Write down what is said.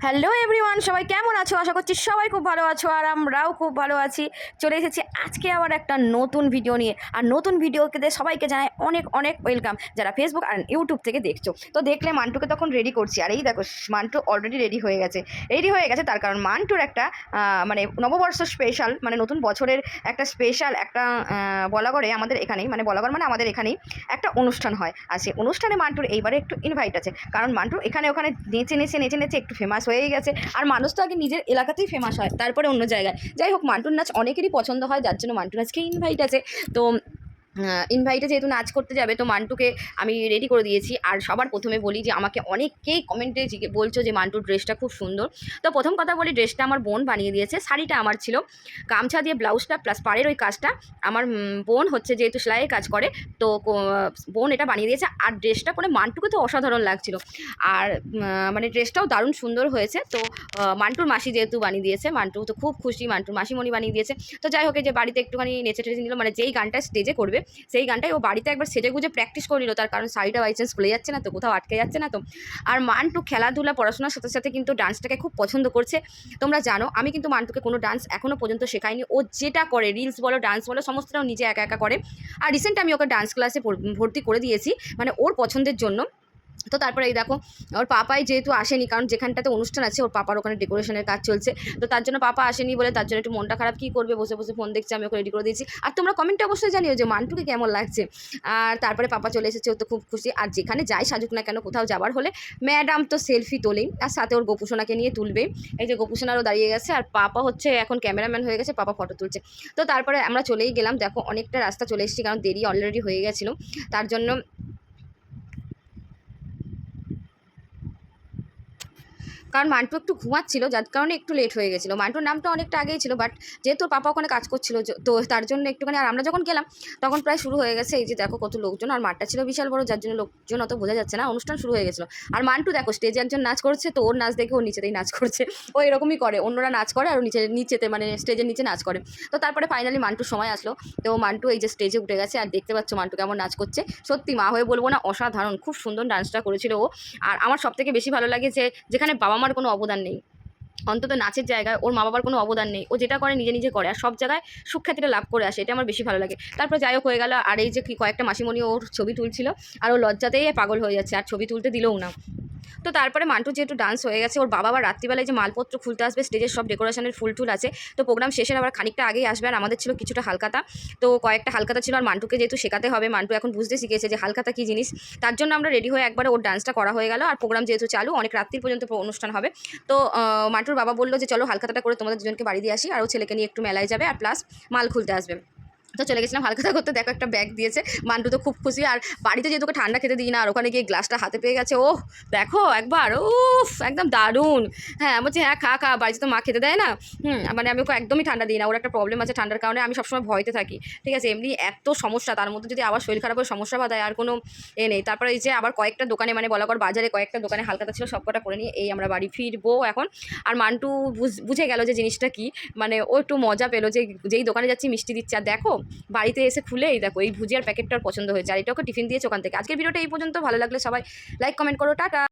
Hello everyone সবাই কেমন আছো? আশা করছি সবাই খুব ভালো আছো আর আমরাও খুব ভালো আছি। চলে এসেছি আজকে আবার একটা নতুন ভিডিও নিয়ে। আর নতুন ভিডিওকে সবাইকে জানাই অনেক অনেক ওয়েলকাম যারা ফেসবুক আর ইউটিউব থেকে দেখছ। তো দেখলে মান্টুকে তখন রেডি করছি। আর এই দেখো, মান্টু অলরেডি রেডি হয়ে গেছে। রেডি হয়ে গেছে তার কারণ মান্টুর একটা মানে নববর্ষ স্পেশাল মানে নতুন বছরের একটা স্পেশাল একটা বলাগড়ে আমাদের এখানেই মানে বলাগড় মানে আমাদের এখানেই একটা অনুষ্ঠান হয়। আর সেই অনুষ্ঠানে মান্টুর এইবারে একটু ইনভাইট আছে। কারণ মান্টু এখানে, ওখানে নেচে নেচে নেচে নেচে একটু ফেমাস হয়েই গেছে। আর মানুষ তো আগে নিজের এলাকাতেই ফেমাস হয়, তারপরে অন্য জায়গায়। যাই হোক, মান্টুর নাচ অনেকেরই পছন্দ হয়, যার জন্য মান্টুর নাচকে ইনভাইট আছে। তো ইনভাইটে যেহেতু নাচ করতে যাবে, তো মান্টুকে আমি রেডি করে দিয়েছি। আর সবার প্রথমে বলি যে, আমাকে অনেকেই কমেন্টে বলছো যে, মান্টুর ড্রেসটা খুব সুন্দর। তো প্রথম কথা বলি ড্রেসটা আমার বোন বানিয়ে দিয়েছে। শাড়িটা আমার ছিল। গামছা দিয়ে ব্লাউজটা প্লাস পাড়ের ওই কাজটা। আমার বোন হচ্ছে যেহেতু সেলাইয়ের কাজ করে, তো বোন এটা বানিয়ে দিয়েছে। আর ড্রেসটা পরে মান্টুকে তো অসাধারণ লাগছিল। আর মানে ড্রেসটাও দারুণ সুন্দর হয়েছে। তো মান্টুর মাসি যেহেতু বানিয়ে দিয়েছে, মান্টু তো খুব খুশি, মান্টুর মাসিমণি বানিয়ে দিয়েছে। তো যাই হোক যে বাড়িতে একটুখানি নেচে টেচে নিল মানে যেই গানটা স্টেজে করবে সেই গানটাই ও বাড়িতে একবার সেজে গুজে প্র্যাকটিস করে নিল। তার কারণ শাড়িটা বাই চান্স খুলে যাচ্ছে না তো, কোথাও আটকে যাচ্ছে না তো। আর মান্টু খেলাধুলা, পড়াশোনার সাথে সাথে কিন্তু ডান্সটাকে খুব পছন্দ করছে। তোমরা জানো, আমি কিন্তু মান্টুকে কোনো ডান্স এখনও পর্যন্ত শেখাইনি। ও যেটা করে রিলস বলো ডান্স বলো, সমস্তটাও নিজে একা একা করে। আর রিসেন্ট আমি ওকে ডান্স ক্লাসে ভর্তি করে দিয়েছি। মানে ওর পছন্দের জন্য তো তারপরে এই দেখো, ওর পাপাই যেহেতু আসেনি, কারণ যেখানটাতে অনুষ্ঠান আছে, ওর পাপার ওখানে ডেকোরেশনের কাজ চলছে। তো তার জন্য পাপা আসেনি বলে তার জন্য একটু মনটা খারাপ, কী করবে? বসে বসে ফোন দেখছে, আমি ওকে রেডি করে দিয়েছি। আর তোমরা কমেন্টে অবশ্যই জানিও যে মান্টুকে কেমন লাগছে। আর তারপরে পাপা চলে এসেছে, ও তো খুব খুশি। আর যেখানে যাই সাজুক না কেন, কোথাও যাবার হলে ম্যাডাম তো সেলফি তোলেই। আর সাথে ওর গোপুসোনাকে নিয়ে তুলবে। এই যে গোপুসোনারও দাঁড়িয়ে গেছে, আর পাপা হচ্ছে এখন ক্যামেরাম্যান হয়ে গেছে, পাপা ফটো তুলছে। তো তারপরে আমরা চলেই গেলাম। দেখো, অনেকটা রাস্তা চলে এসেছি, কারণ দেরি অলরেডি হয়ে গেছিল। তার জন্য কারণ মান্টু একটু ঘুমাচ্ছিল, যার কারণে একটু লেট হয়ে গেছিল। মান্টুর নামটা অনেকটা আগেই ছিল বাট যেহেতু পাপা ওখানে কাজ করছিল তো তার জন্য একটুখানি আর আমরা যখন গেলাম, তখন প্রায় শুরু হয়ে গেছে এই যে দেখো কত লোকজন, আর মাঠটা ছিল বিশাল বড়, যার জন্য লোকজন অত বোঝা যাচ্ছে না, অনুষ্ঠান শুরু হয়ে গেছিল। আর মান্টু দেখো স্টেজে একজন নাচ করছে, তো ওর নাচ দেখে ও নিচেতেই নাচ করছে। ও এরকমই করে, অন্যরা নাচ করে আর নিচে, নিচেতে মানে স্টেজের নিচে নাচ করে। তো তারপরে ফাইনালি মান্টুর সময় আসলো, তো মান্টু এই যে স্টেজে উঠে গেছে, আর দেখতে পাচ্ছ মান্টু কেমন নাচ করছে। সত্যি মা হয়ে বলব না, অসাধারণ, খুব সুন্দর ডান্সটা করেছিল ও। আর আমার সব থেকে বেশি ভালো লাগে যে, যেখানে বাবা মার কোনো অবদান নেই। অন্তত নাচের জায়গায় ওর মা বাবার কোনো অবদান নেই। ও যেটা করে, নিজে নিজে করে আর সব জায়গায় সুখ্যাতিটা লাভ করে আসে। এটা আমার বেশি ভালো লাগে। তারপর যাই হোক, হয়ে গেল। আর এই যে কয়েকটা মাসিমণি ওর ছবি তুলছিল, আর ও লজ্জাতেই পাগল হয়ে যাচ্ছে। আর ছবি তুলতে দিলেও না। তো তারপরে মান্টু যেহেতু ডান্স হয়ে গেছে, ওর বাবা আবার রাত্রিবেলায় যে মালপত্র খুলতে আসবে স্টেজের সব ডেকোরেশনের ফুল টুল আছে। তো প্রোগ্রাম শেষের আবার খানিকটা আগেই আসবে আর আমাদের ছিল কিছুটা হালকাতা। তো কয়েকটা হালকাতা ছিল আর মান্টুকে যেহেতু শেখাতে হবে, মান্টু এখন বুঝতে শিখেছে যে হালকাতা কী জিনিস। তার জন্য আমরা রেডি হয়ে একবার ওর ডান্সটা করা হয়ে গেল আর প্রোগ্রাম যেহেতু চালু, অনেক রাত্রির পর্যন্ত অনুষ্ঠান হবে। তো মান্টুর বাবা বলল যে, চলো হালকাতাটা করে তোমাদের দুজনকে বাড়ি দিয়ে আসি আর ও ছেলেকে নিয়ে একটু মেলায় যাবে আর প্লাস মাল খুলতে আসবে। তো চলে গেছিলাম হালকাতা করতে দেখো একটা ব্যাগ দিয়েছে। মান্টু তো খুব খুশি, আর বাড়িতে যেহেতু ঠান্ডা খেতে দিই না, আর ওখানে গিয়ে গ্লাসটা হাতে পেয়ে গেছে ও দেখো একবার, উফ, একদম দারুণ। হ্যাঁ বলছি হ্যাঁ খা খা, বাড়িতে তো মা খেতে দেয় না? হুম মানে আমি ওকে একদমই ঠান্ডা দিই না, ওর একটা প্রবলেম আছে ঠান্ডার কারণে, আমি সবসময় ভয়তে থাকি। ঠিক আছে, এমনি এত সমস্যা, তার মধ্যে যদি আবার শরীর খারাপ হয়ে সমস্যা বাঁধায়, আর কোনো এ নেই। তারপরে এই যে আবার কয়েকটা দোকানে মানে বলাকর বাজারে কয়েকটা দোকানে হালকাতা ছিল সব কটা করে নিয়ে এই আমরা বাড়ি ফিরবো এখন। আর মান্টু বুঝে গেল যে জিনিসটা কি মানে ও একটু মজা পেল যে, যেই দোকানে যাচ্ছি, মিষ্টি দিচ্ছে। আর দেখো বাড়িতে এসে খুলে এই দেখো, এই ভুজিয়ার প্যাকেটটার পছন্দ হয়েছে। আর এটাকে টিফিন দিয়েছে ওখান থেকে। আজকের ভিডিওটা এই পর্যন্ত। ভালো লাগলে সবাই লাইক, কমেন্ট করো। টাটা!